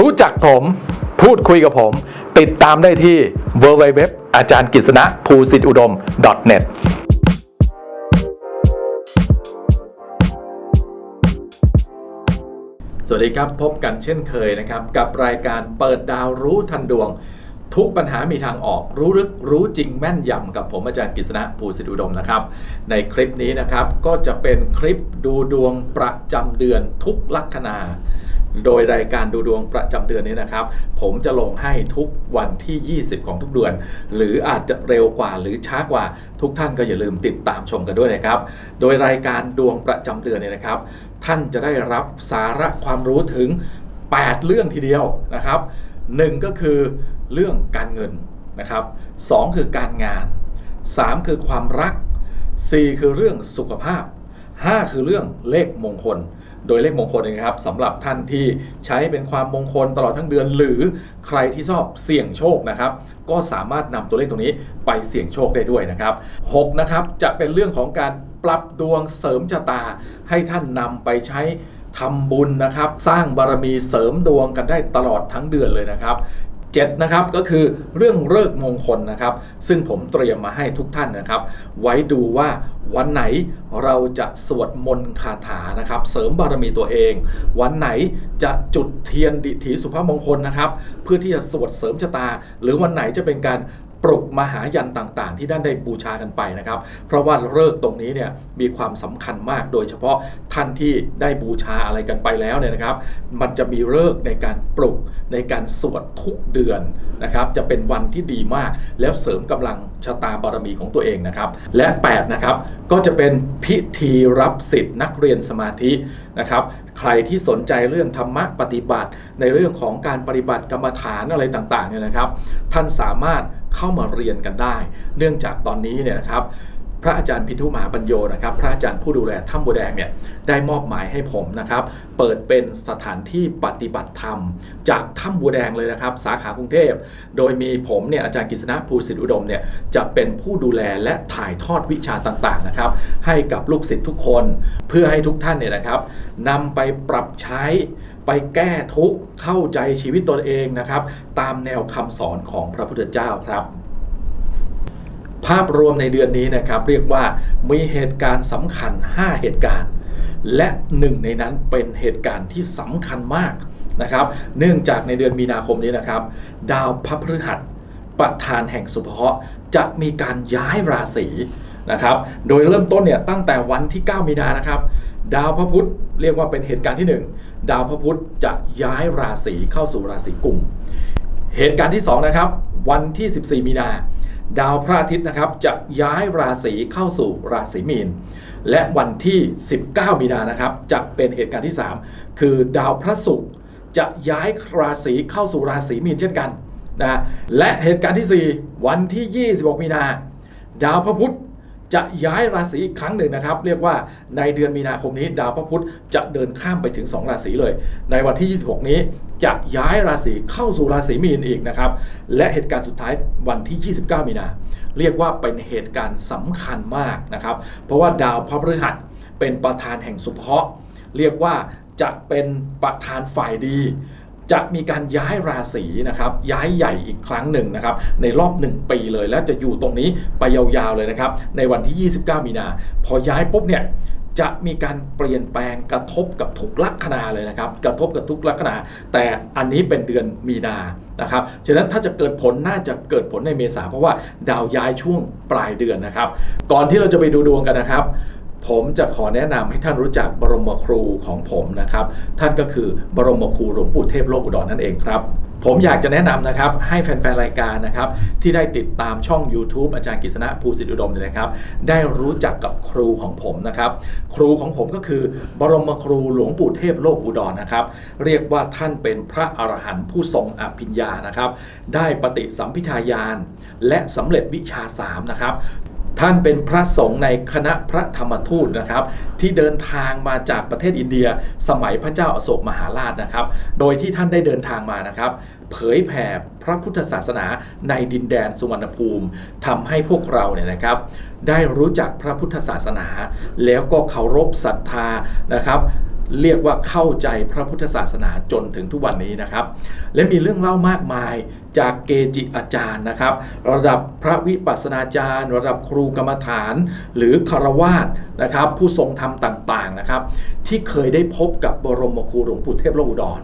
รู้จักผมพูดคุยกับผม ติดตามได้ที่ www อาจารย์กฤษณะภูสิทธิอุดม .net สวัสดีครับ พบกันเช่นเคยนะครับ กับรายการเปิดดาวรู้ทันดวง ทุกปัญหามีทางออกรู้ลึกรู้จริงแม่นยำกับผมอาจารย์กฤษณะภูสิทธิอุดมนะครับ ในคลิปนี้นะครับก็จะเป็นคลิปดูดวงประจำเดือนทุกลัคนา โดยรายการดูดวงประจำเดือนนี้นะครับ ผมจะลงให้ทุกวันที่ 20 ของทุกเดือน หรืออาจจะเร็วกว่าหรือช้ากว่าทุกท่านก็อย่าลืมติดตามชมกันด้วยนะครับ โดยรายการดวงประจำเดือนเนี่ยนะครับ ท่านจะได้รับสาระความรู้ถึง 8 เรื่องทีเดียวนะครับ 1 ก็คือเรื่องการเงินนะครับ2คือการงาน 3 คือความรัก 4 คือเรื่องสุขภาพ 5 คือเรื่องเลขมงคล โดยเลขมงคลเองนะครับสำหรับท่านที่ใช้เป็นความมงคลตลอดทั้งเดือน หรือใครที่ชอบเสี่ยงโชคนะครับ ก็สามารถนำตัวเลขตรงนี้ไปเสี่ยงโชคได้ด้วยนะครับ6นะครับจะเป็นเรื่องของการปรับดวงเสริมชะตา ให้ท่านนำไปใช้ทำบุญนะครับ สร้างบารมีเสริมดวงกันได้ตลอดทั้งเดือนเลยนะครับ 7นะครับก็คือเรื่องเลิกมงคลนะครับ ซึ่งผมเตรียมมาให้ทุกท่านนะครับ ไว้ดูว่าวันไหนเราจะสวดมนต์คาถานะครับ เสริมบารมีตัวเอง วันไหนจะจุดเทียนดิถีสุภาพมงคลนะครับ เพื่อที่จะสวดเสริมชะตา หรือวันไหนจะเป็นการ ปลุกมหายันต่างๆ ที่ด้านได้บูชากันไปนะครับ เพราะว่าเลิกตรงนี้เนี่ยมีความสำคัญมากโดยเฉพาะท่านที่ได้บูชาอะไรกันไปแล้วเนี่ยนะครับ มันจะมีเลิกในการปลุกในการสวดทุกเดือนนะครับจะเป็นวันที่ดีมาก แล้วเสริมกำลังชะตาบารมีของตัวเองนะครับ และ8นะครับก็จะเป็นพิธีรับสิทธิ์นักเรียนสมาธินะครับใครที่สนใจเรื่องธรรมะปฏิบัติ ในเรื่องของการปฏิบัติกรรมฐานอะไรต่างๆเนี่ยนะครับ ท่านสามารถ เข้ามาเรียนกันได้ เนื่องจากตอนนี้เนี่ยนะครับพระอาจารย์พิทุมหาปัญโยนะครับ พระอาจารย์ผู้ดูแลถ้ำบัวแดงเนี่ยได้มอบหมายให้ผมนะครับ เปิดเป็นสถานที่ปฏิบัติธรรม จากถ้ำบัวแดงเลยนะครับ สาขากรุงเทพ โดยมีผมเนี่ยอาจารย์กฤษณะภูสิทธิอุดมเนี่ยจะเป็นผู้ดูแลและถ่ายทอดวิชาต่างๆนะครับ ให้กับลูกศิษย์ทุกคนเพื่อให้ทุกท่านเนี่ยนะครับนำไปปรับใช้ ไปแก้ทุกข์เข้าใจชีวิตตนเองนะครับ ตามแนวคำสอนของพระพุทธเจ้าครับภาพรวมในเดือนนี้นะครับเรียกว่ามีเหตุการณ์สำคัญ 5 เหตุการณ์ และหนึ่งในนั้นเป็นเหตุการณ์ที่สำคัญมากนะครับ เนื่องจากในเดือนมีนาคมนี้นะครับ ดาวพระพฤหัสประธานแห่งสุภเคราะห์จะมีการย้ายราศีนะครับ โดยเริ่มต้นเนี่ยตั้งแต่วันที่ 9 มีนานะครับ ดาวพระพุธเรียกว่าเป็นเหตุการณ์ที่ 1 ดาวพระพุธจะย้ายราศีเข้าสู่ราศีกุม เหตุการณ์ที่ 2 นะครับ วันที่ 14 มีนา ดาวพระอาทิตย์นะครับจะย้ายราศีเข้าสู่ราศีมีน และวันที่ 19 มีนานะครับจะเป็นเหตุการณ์ที่ 3 คือดาวพระศุกร์จะย้ายราศีเข้าสู่ราศีมีนเช่นกันนะและเหตุการณ์ที่ 4 วันที่ 26 มีนา ดาวพระพุธ จะย้ายราศีอีกครั้งหนึ่งนะครับ เรียกว่าในเดือนมีนาคมนี้ ดาวพระพุธจะเดินข้ามไปถึง 2 ราศีเลย ในวันที่ 26 นี้จะย้ายราศีเข้าสู่ราศีมีนอีกนะครับ และเหตุการณ์สุดท้ายวันที่ 29 มีนา เรียกว่าเป็นเหตุการณ์สำคัญมากนะครับ เพราะว่าดาวพระพฤหัสเป็นประธานแห่งสุภเคราะห์เรียกว่าจะเป็นประธานฝ่ายดี จะมีการย้ายราศีนะครับย้ายใหญ่อีกครั้งหนึ่งนะครับในรอบ 1 ปีเลย และจะอยู่ตรงนี้ไปยาวๆเลยนะครับในวันที่ 29 มีนา พอย้ายปุ๊บเนี่ยจะมีการเปลี่ยนแปลงกระทบกับทุกลัคนาเลยนะครับ กระทบกับทุกลัคนา แต่อันนี้เป็นเดือนมีนานะครับฉะนั้นถ้าจะเกิดผลน่าจะเกิดผลในเมษาเพราะว่าดาวย้ายช่วงปลายเดือนนะครับ ก่อนที่เราจะไปดูดวงกันนะครับ ผมจะขอแนะนำให้ท่านรู้จักบรมครูของผมนะครับ ท่านก็คือบรมครูหลวงปู่เทพโลกอุดรนั่นเองครับ ผมอยากจะแนะนำนะครับ ให้แฟนๆรายการนะครับ ที่ได้ติดตามช่อง YouTube อาจารย์กฤษณะภูสิทธิอุดมเนี่ยนะครับ ได้รู้จักกับครูของผมนะครับ ครูของผมก็คือบรมครูหลวงปู่เทพโลกอุดรนะครับ เรียกว่าท่านเป็นพระอรหันต์ผู้ทรงอภิญญานะครับ ได้ปฏิสัมพิทายาน และสำเร็จวิชาสามนะครับ ท่านเป็นพระสงฆ์ในคณะพระธรรมทูตนะครับ ที่เดินทางมาจากประเทศอินเดีย สมัยพระเจ้าอโศกมหาราชนะครับ โดยที่ท่านได้เดินทางมานะครับ เผยแผ่พระพุทธศาสนาในดินแดนสุวรรณภูมิทำให้พวกเราเนี่ยนะครับ ได้รู้จักพระพุทธศาสนา แล้วก็เคารพศรัทธานะครับ เรียกว่าเข้าใจพระพุทธศาสนาจนถึงทุกวันนี้นะครับ และมีเรื่องเล่ามากมายจากเกจิอาจารย์นะครับ ระดับพระวิปัสสนาจารย์ ระดับครูกรรมฐาน หรือคารวาสนะครับ ผู้ทรงธรรมต่างๆนะครับ ที่เคยได้พบกับบรมครูหลวงปู่เทพโลกุดร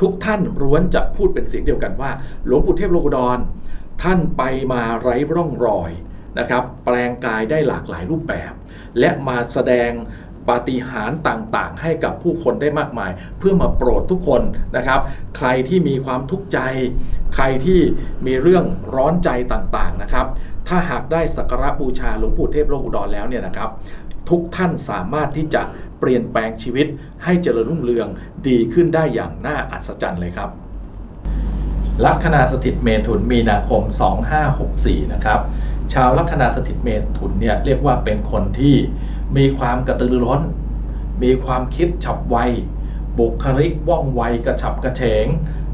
ทุกท่านล้วนจะพูดเป็นเสียงเดียวกันว่า หลวงปู่เทพโลกุดร ท่านไปมาไร้ร่องรอยนะครับแปลงกายได้หลากหลายรูปแบบ และมาแสดง ปาฏิหาริย์ต่างๆ ให้กับผู้คนได้มากมาย เพื่อมาโปรดทุกคนนะครับ ใครที่มีความทุกข์ใจ ใครที่มีเรื่องร้อนใจต่างๆนะครับ ถ้าหากได้สักการะบูชาหลวงปู่เทพโลกอุดรแล้วเนี่ยนะครับ ทุกท่านสามารถที่จะเปลี่ยนแปลงชีวิต ให้เจริญรุ่งเรืองดีขึ้นได้อย่างน่าอัศจรรย์เลยครับลัคนาสถิตเมถุนมีนาคม 2564 นะครับ ชาวลัคนาสถิตเมถุนเนี่ยเรียกว่าเป็นคนที่ มีความกระตือรือร้น มีความคิดฉับไว บุคลิกว่องไวกระฉับกระเฉง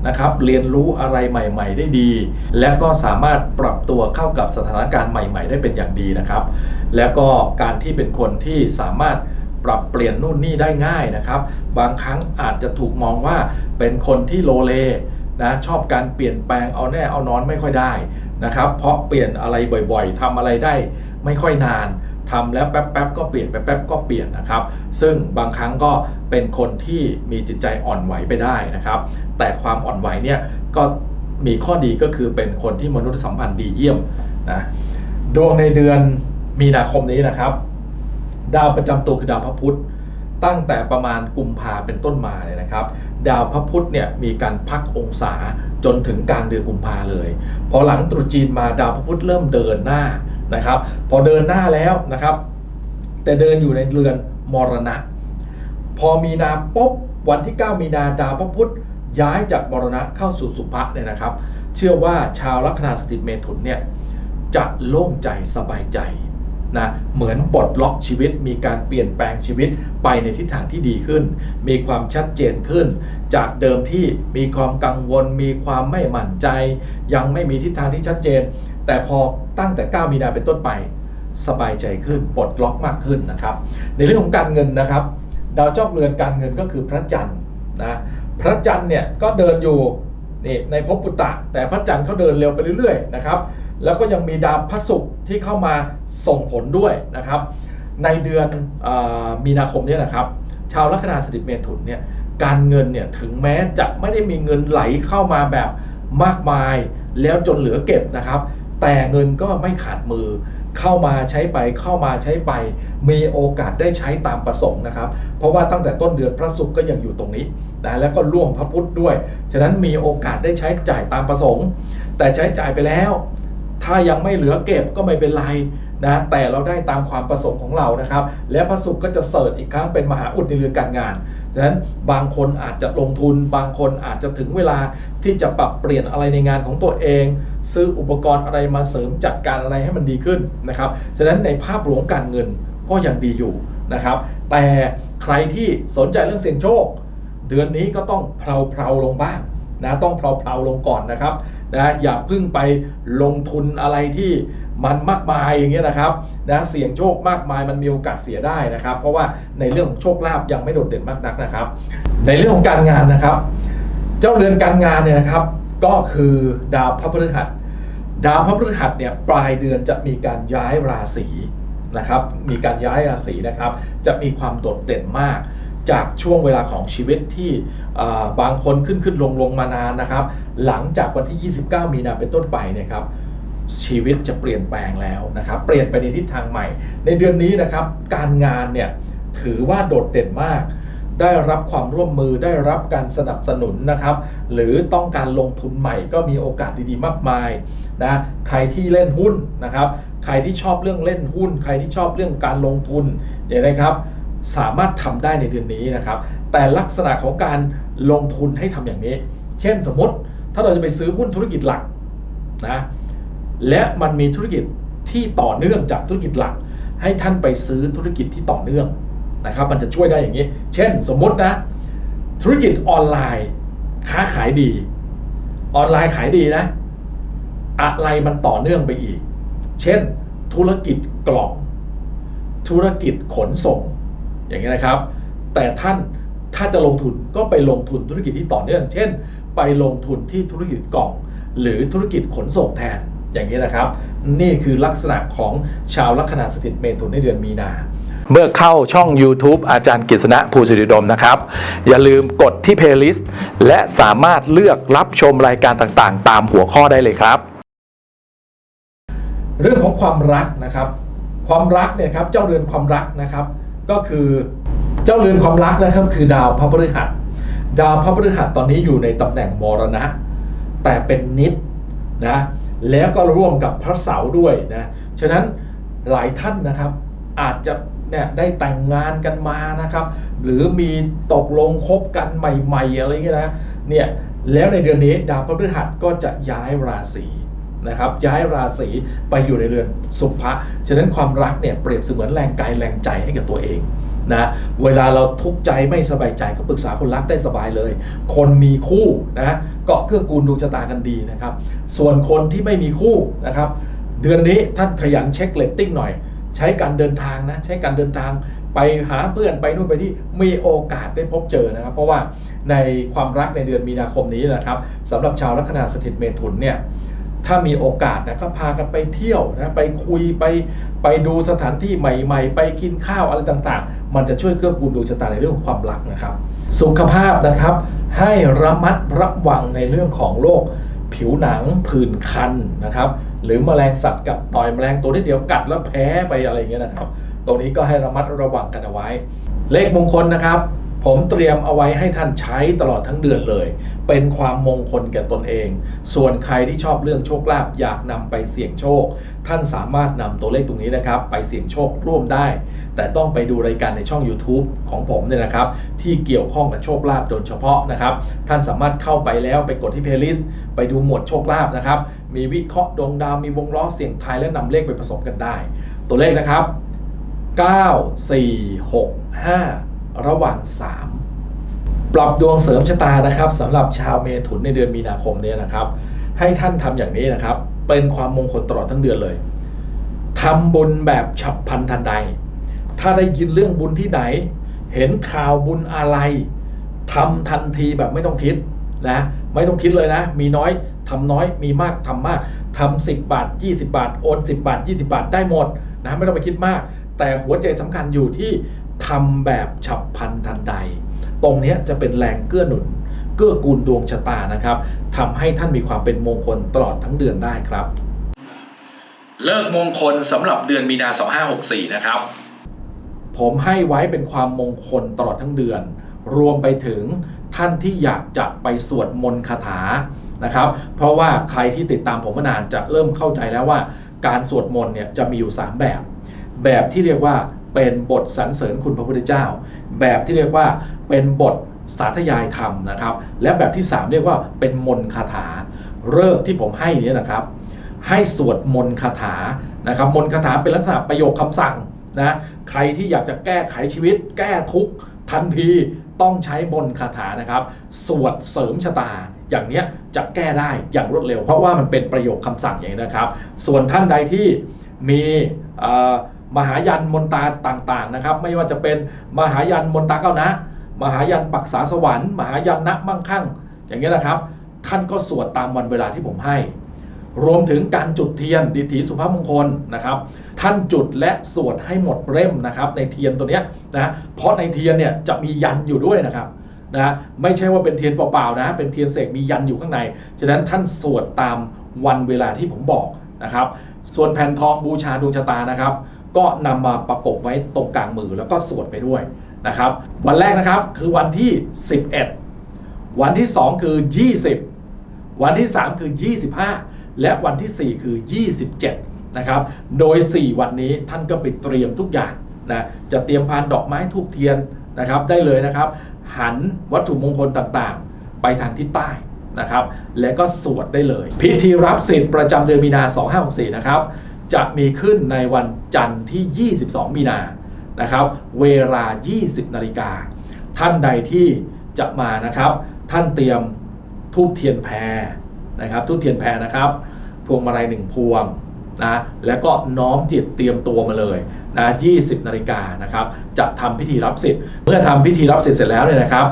นะครับ เรียนรู้อะไรใหม่ ๆ ได้ดี และก็สามารถปรับตัวเข้ากับสถานการณ์ใหม่ ๆ ได้เป็นอย่างดีนะครับ แล้วก็การที่เป็นคนที่สามารถปรับเปลี่ยนนู่นนี่ได้ง่ายนะครับ บางครั้งอาจจะถูกมองว่าเป็นคนที่โลเลนะชอบการเปลี่ยนแปลงเอาแน่เอานอนไม่ค่อยได้นะครับ เพราะเปลี่ยนอะไรบ่อยๆทำอะไรได้ไม่ค่อยนาน ทำแล้วแป๊บๆก็เปลี่ยนแป๊บๆก็เปลี่ยนนะครับ ซึ่งบางครั้งก็เป็นคนที่มีจิตใจอ่อนไหวไปได้นะครับ แต่ความอ่อนไหวเนี่ยก็มีข้อดีก็คือเป็นคนที่มนุษยสัมพันธ์ดีเยี่ยมนะดวงในเดือนมีนาคมนี้นะครับ ดาวประจำตัวคือดาวพระพุธตั้งแต่ประมาณกุมภาเป็นต้นมาเนี่ยนะครับ ดาวพระพุธเนี่ยมีการพักองศาจนถึงกลางเดือนกุมภาเลย พอหลังตรุษจีนมาดาวพระพุธเริ่มเดินหน้า นะครับ พอเดินหน้าแล้วนะครับ แต่เดินอยู่ในเรือนมรณะ พอมีนาปุ๊บวันที่ 9 มีนาดาวพระพุธย้ายจากมรณะเข้าสู่สุภะเนี่ยนะครับ เชื่อว่าชาวลัคนาสติเมถุนเนี่ยจะโล่งใจสบายใจ นะเหมือนปลดล็อกชีวิต มีการเปลี่ยนแปลงชีวิตไปในทิศทางที่ดีขึ้น มีความชัดเจนขึ้น จากเดิมที่มีความกังวล มีความไม่มั่นใจ ยังไม่มีทิศทางที่ชัดเจน แต่พอตั้งแต่ 9 มีนาเป็นต้นไป สบายใจขึ้นปลดล็อกมากขึ้นนะครับ ในเรื่องของการเงินนะครับ ดาวเจ้าเรือนการเงินก็คือพระจันทร์นะพระจันทร์เนี่ยก็เดินอยู่นี่ในภพปุตตะ แต่พระจันทร์เขาเดินเร็วไปเรื่อยๆนะครับ แล้วก็ยังมีดาวพระศุกร์ที่เข้ามาส่งผลด้วยนะครับ ในเดือนอมีนาคมเนี่ยนะครับ ชาวลัคนาสถิตเมถุนเนี่ยการเงินเนี่ยถึงแม้จะไม่ได้มีเงินไหลเข้ามาแบบมากมายแล้วจนเหลือเก็บนะครับ แต่เงินก็ไม่ขาดมือเข้ามาใช้ไปเข้ามาใช้ไป มีโอกาสได้ใช้ตามประสงค์นะครับ เพราะว่าตั้งแต่ต้นเดือนพระศุกร์ก็ยังอยู่ตรงนี้นะแล้วก็ร่วมพระพุธด้วย ฉะนั้นมีโอกาสได้ใช้จ่ายตามประสงค์ แต่ใช้จ่ายไปแล้ว ถ้ายังไม่เหลือเก็บก็ไม่เป็นไรนะแต่เราได้ตามความประสงค์ของเรานะครับ และพระศุกร์ก็จะเสิร์ชอีกครั้งเป็นมหาอุดในเรื่องการงานดังนั้นบางคนอาจจะลงทุน บางคนอาจจะถึงเวลาที่จะปรับเปลี่ยนอะไรในงานของตัวเอง ซื้ออุปกรณ์อะไรมาเสริมจัดการอะไรให้มันดีขึ้นนะครับฉะนั้นในภาพรวมการเงินก็ยังดีอยู่นะครับ แต่ใครที่สนใจเรื่องเสี่ยงโชค เดือนนี้ก็ต้องเพลาๆลงบ้างนะต้องเพลาๆลงก่อนนะครับ นะอย่าเพึ่งไปลงทุนอะไรที่มันมากมายอย่างเงี้ยนะครับนะเสี่ยงโชคมากมายมันมีโอกาสเสียได้นะครับ เพราะว่าในเรื่องของโชคลาภยังไม่โดดเด่นมากนักนะครับ ในเรื่องของการงานนะครับ เจ้าเรือนการงานเนี่ยนะครับ ก็คือดาวพระพฤหัส ดาวพระพฤหัสเนี่ยปลายเดือนจะมีการย้ายราศีนะครับ มีการย้ายราศีนะครับ จะมีความโดดเด่นมาก จากช่วงเวลาของชีวิตที่บางคนขึ้นขึ้นลงลงมานานนะครับ หลังจากวันที่ 29 มีนาเป็นต้นไปเนี่ยครับชีวิตจะเปลี่ยนแปลงแล้วนะครับ เปลี่ยนไปในทิศทางใหม่ ในเดือนนี้นะครับ การงานเนี่ยถือว่าโดดเด่นมาก ได้รับความร่วมมือได้รับการสนับสนุนนะครับ หรือต้องการลงทุนใหม่ก็มีโอกาสดีๆมากมายนะใครที่เล่นหุ้นนะครับ ใครที่ชอบเรื่องเล่นหุ้น ใครที่ชอบเรื่องการลงทุนเนี่ยนะครับ สามารถทำได้ในเดือนนี้นะครับ แต่ลักษณะของการลงทุนให้ทำอย่างนี้ เช่นสมมติถ้าเราจะไปซื้อหุ้นธุรกิจหลักนะและมันมีธุรกิจที่ต่อเนื่องจากธุรกิจหลัก ให้ท่านไปซื้อธุรกิจที่ต่อเนื่องนะครับ มันจะช่วยได้อย่างนี้ เช่น สมมตินะ ธุรกิจออนไลน์ ค้าขายดี ออนไลน์ขายดีนะ อะไรมันต่อเนื่องไปอีก เช่น ธุรกิจกล่อง ธุรกิจขนส่ง อย่างนี้ยนะครับ แต่ท่านถ้าจะลงทุนก็ไปลงทุนธุรกิจที่ต่อเนื่อง เช่น ไปลงทุนที่ธุรกิจกล่อง หรือธุรกิจขนส่งแทนอย่างนี้นะครับ นี่คือลักษณะของชาวลัคนาสถิตเมถุนในเดือนมีนาเมื่อเข้าช่อง YouTube อาจารย์กฤษณะภูสิริดมนะครับ อย่าลืมกดที่ playlist และสามารถเลือกรับชมรายการต่างๆ ตามหัวข้อได้เลยครับ เรื่องของความรักนะครับ ความรักเนี่ยครับเจ้าเรือนความรักนะครับ ก็คือเจ้าเรือนความรักนะครับคือดาวพระพฤหัส ดาวพระพฤหัสตอนนี้อยู่ในตำแหน่งมรณะ แต่เป็นนิดนะแล้วก็ร่วมกับพระเสาร์ด้วยนะฉะนั้นหลายท่านนะครับอาจจะเนี่ยได้แต่งงานกันมานะครับ หรือมีตกลงคบกันใหม่ ๆ อะไรเงี้ยนะเนี่ยแล้วในเดือนนี้ดาวพฤหัสก็จะย้ายราศี นะครับย้ายราศีไปอยู่ในเรือนสุภะฉะนั้นความรักเนี่ยเปรียบเสมือนแรงกายแรงใจให้กับตัวเองนะเวลาเราทุกข์ใจไม่สบายใจก็ปรึกษาคนรักได้สบายเลย คนมีคู่นะก็เกื้อกูลดวงชะตากันดีนะครับ ส่วนคนที่ไม่มีคู่นะครับ เดือนนี้ท่านขยันเช็คเลตติ้งหน่อย ใช้การเดินทางนะใช้การเดินทางไปหาเพื่อนไปนู่นไปที่มีโอกาสได้พบเจอนะครับ เพราะว่าในความรักในเดือนมีนาคมนี้นะครับสำหรับชาวลัคนาสถิตเมถุนเนี่ย ถ้ามีโอกาสนะก็พากันไปเที่ยวนะไปคุยไปไปดูสถานที่ใหม่ ๆ ไปกินข้าวอะไรต่างๆ มันจะช่วยเกื้อกูลดวงชะตาในเรื่องของความรักนะครับ สุขภาพนะครับ ให้ระมัดระวังในเรื่องของโรคผิวหนังผื่นคันนะครับ หรือแมลงสัตว์กัดต่อยแมลงตัวนิดเดียวกัดแล้วแพ้ไปอะไรเงี้ยนะครับ ตรงนี้ก็ให้ระมัดระวังกันเอาไว้ เลขมงคลนะครับ ผมเตรียมเอาไว้ให้ท่านใช้ตลอดทั้งเดือนเลย เป็นความมงคลแก่ตนเอง ส่วนใครที่ชอบเรื่องโชคลาภอยากนำไปเสี่ยงโชค ท่านสามารถนำตัวเลขตรงนี้นะครับ ไปเสี่ยงโชคร่วมได้ แต่ต้องไปดูรายการในช่อง YouTube ของผมเนี่ยนะครับ ที่เกี่ยวข้องกับโชคลาภโดยเฉพาะนะครับ ท่านสามารถเข้าไปแล้วไปกดที่ playlist ไปดูหมวดโชคลาภนะครับ มีวิเคราะห์ดวงดาว มีวงล้อเสี่ยงทายและนำเลขไปผสมกันได้ ตัวเลขนะครับ 9 4 6 5 ระหว่าง 3 ปรับดวงเสริมชะตานะครับสำหรับชาวเมถุนในเดือนมีนาคมเนี้นะครับ ให้ท่านทำอย่างนี้นะครับ เป็นความมงคลตลอดทั้งเดือนเลยทำบุญแบบฉับพลันทันใด ถ้าได้ยินเรื่องบุญที่ไหน เห็นข่าวบุญอะไรทำทันทีแบบไม่ต้องคิดนะไม่ต้องคิดเลยนะ มีน้อยทำน้อยมีมากทำมากทำ10 บาท 20 บาท โอน 10 บาท 20 บาทได้หมดนะไม่ต้องไปคิดมาก แต่หัวใจสำคัญอยู่ที่ ทำแบบฉับพลันทันใด ตรงเนี้ยจะเป็นแรงเกื้อหนุน เกื้อกูลดวงชะตานะครับทำให้ท่านมีความเป็นมงคลตลอดทั้งเดือนได้ครับ เลิกมงคลสำหรับเดือนมีนา2564 นะครับ ผมให้ไว้เป็นความมงคลตลอดทั้งเดือน รวมไปถึงท่านที่อยากจะไปสวดมนต์คาถานะครับ เพราะว่าใครที่ติดตามผมมานานจะเริ่มเข้าใจแล้วว่า การสวดมนต์เนี่ยจะมีอยู่ 3 แบบ แบบที่เรียกว่า เป็นบทสรรเสริญคุณพระพุทธเจ้า แบบที่เรียกว่าเป็นบทสาธยายธรรมนะครับ และแบบที่ 3 เรียกว่าเป็นมนคาถาเลิกที่ผมให้นี้นะครับ ให้สวดมนคาถานะครับ มนคาถาเป็นลักษณะประโยคคำสั่งนะใครที่อยากจะแก้ไขชีวิต แก้ทุกข์ทันทีต้องใช้มนคาถานะครับ สวดเสริมชะตา อย่างเนี้ยจะแก้ได้อย่างรวดเร็ว เพราะว่ามันเป็นประโยคคำสั่งอย่างนี้นะครับ ส่วนท่านใดที่มีเอ่อ มหายันมนตาต่างๆนะครับ ไม่ว่าจะเป็นมหายันมนตาเก้านะ มหายันปักษาสวรรค์ มหายันนะมั่งคั่ง อย่างเงี้นะครับ ท่านก็สวดตามวันเวลาที่ผมให้ รวมถึงการจุดเทียนดิถีสุภาพมงคลนะครับ ท่านจุดและสวดให้หมดเล่มนะครับ ในเทียนตัวเนี้ยนะเพราะในเทียนเนี่ยจะมียันอยู่ด้วยนะครับนะไม่ใช่ว่าเป็นเทียนเปล่าๆนะเป็นเทียนเสกมียันอยู่ข้างในฉะนั้นท่านสวดตามวันเวลาที่ผมบอกนะครับ ส่วนแผ่นทองบูชาดวงชะตานะครับ ก็นำมาประกบไว้ตรงกลางมือแล้วก็สวดไปด้วยนะครับ วันแรกนะครับคือวันที่ 11 วันที่ 2 คือ 20 วันที่ 3 คือ 25 และวันที่ 4 คือ 27 นะครับ โดย 4 วันนี้ท่านก็ไปเตรียมทุกอย่างนะจะเตรียมพานดอกไม้ทูบเทียนนะครับได้เลยนะครับ หันวัตถุมงคลต่างๆ ไปทางทิศใต้นะครับ และก็สวดได้เลย พิธีรับสิทธิ์ประจำเดือนมีนา 2564 นะครับ จะมีขึ้นในวันจันทร์ที่ 22 มีนานะครับ เวลา 20 นาฬิกา ท่านใดที่จะมานะครับ ท่านเตรียมทูบเทียนแพรนะครับทูบเทียนแพรนะครับพวงมาลัยหนึ่งพวงนะแล้วก็น้อมจิตเตรียมตัวมาเลยนะ20 นาฬิกานะครับ จะทำพิธีรับสิทธิ์ เมื่อทำพิธีรับสิทธิ์เสร็จแล้วเนี่ยนะครับ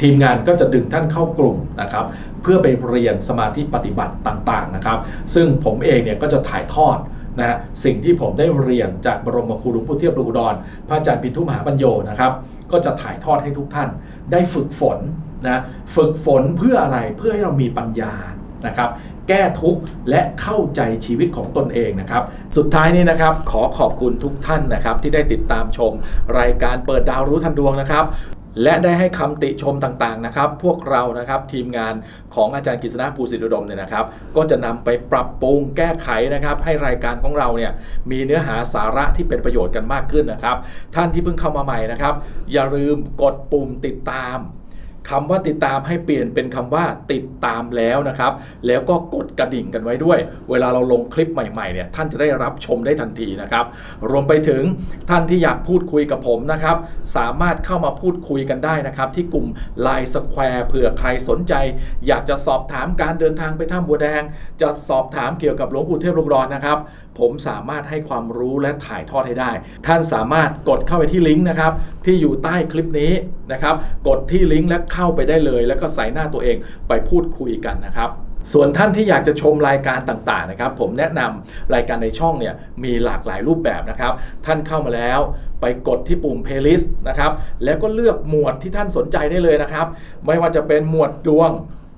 ทีมงานก็จะดึงท่านเข้ากลุ่มนะครับเพื่อไปเรียนสมาธิปฏิบัติต่างๆนะครับ ซึ่งผมเองเนี่ยก็จะถ่ายทอดนะฮะสิ่งที่ผมได้เรียนจากบรมครูหลวงปู่เทียบหลวงอุดรพระอาจารย์ปิทุมหาปัญโยนะครับ ก็จะถ่ายทอดให้ทุกท่าน ได้ฝึกฝนนะฝึกฝนเพื่ออะไรเพื่อให้เรามีปัญญานะครับแก้ทุกข์และเข้าใจชีวิตของตนเองนะครับ สุดท้ายนี้นะครับ ขอขอบคุณทุกท่านนะครับ ที่ได้ติดตามชม รายการเปิดดาวรู้ทันดวงนะครับ และได้ให้คำติชมต่างๆนะครับ พวกเรานะครับทีมงานของอาจารย์กฤษณะภูสิทธิอุดมเนี่ยนะครับ ก็จะนำไปปรับปรุงแก้ไขนะครับ ให้รายการของเราเนี่ยมีเนื้อหาสาระที่เป็นประโยชน์กันมากขึ้นนะครับ ท่านที่เพิ่งเข้ามาใหม่นะครับ อย่าลืมกดปุ่มติดตาม คำว่าติดตามให้เปลี่ยนเป็นคำว่าติดตามแล้วนะครับ แล้วก็กดกระดิ่งกันไว้ด้วย เวลาเราลงคลิปใหม่ๆเนี่ยท่านจะได้รับชมได้ทันทีนะครับ รวมไปถึงท่านที่อยากพูดคุยกับผมนะครับ สามารถเข้ามาพูดคุยกันได้นะครับ ที่กลุ่ม Line Square เผื่อใครสนใจ อยากจะสอบถามการเดินทางไปถ้ำบัวแดง จะสอบถามเกี่ยวกับหลวงปู่เทพโลกรอนนะครับ ผมสามารถให้ความรู้และถ่ายทอดให้ได้ ท่านสามารถกดเข้าไปที่ลิงก์นะครับ ที่อยู่ใต้คลิปนี้นะครับ กดที่ลิงก์และเข้าไปได้เลย แล้วก็ใส่หน้าตัวเองไปพูดคุยกันนะครับส่วนท่านที่อยากจะชมรายการต่างๆนะครับ ผมแนะนำรายการในช่องเนี่ยมีหลากหลายรูปแบบนะครับ ท่านเข้ามาแล้วไปกดที่ปุ่ม playlist นะครับ แล้วก็เลือกหมวดที่ท่านสนใจได้เลยนะครับ ไม่ว่าจะเป็นหมวดดวง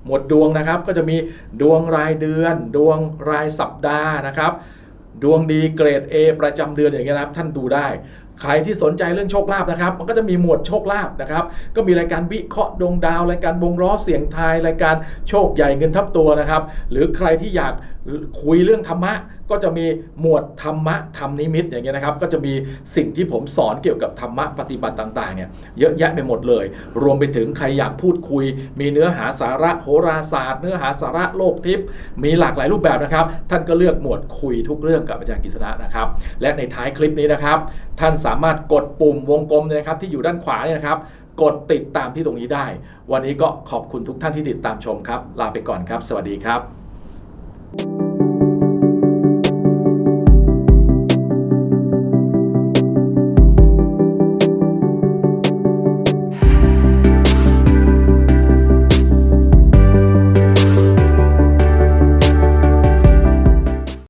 หมวดดวงนะครับ ก็จะมีดวงรายเดือน ดวงรายสัปดาห์นะครับ ดวงดีเกรด A ประจำเดือนอย่างเงี้ยนะครับ ท่านดูได้ใครที่สนใจเรื่องโชคลาภนะครับ มันก็จะมีหมวดโชคลาภนะครับ ก็มีรายการวิเคราะห์ดวงดาว รายการวงล้อเสียงทาย รายการโชคใหญ่เงินทับตัวนะครับ หรือใครที่อยากคุยเรื่องธรรมะก็จะมีหมวดธรรมะธรรมนิมิตอย่างเงี้ยนะครับ ก็จะมีสิ่งที่ผมสอนเกี่ยวกับธรรมะปฏิบัติต่างๆเนี่ยเยอะแยะไปหมดเลย รวมไปถึงใครอยากพูดคุย มีเนื้อหาสาระโหราศาสตร์ เนื้อหาสาระโลกทิพย์มีหลากหลายรูปแบบนะครับ ท่านก็เลือกหมวดคุยทุกเรื่องกับอาจารย์กฤษณะนะครับ และในท้ายคลิปนี้นะครับ ท่านสามารถกดปุ่มวงกลมนะครับ ที่อยู่ด้านขวาเนี่ยนะครับกดติดตามที่ตรงนี้ได้ วันนี้ก็ขอบคุณทุกท่านที่ติดตามชมครับ ลาไปก่อนครับ สวัสดีครับ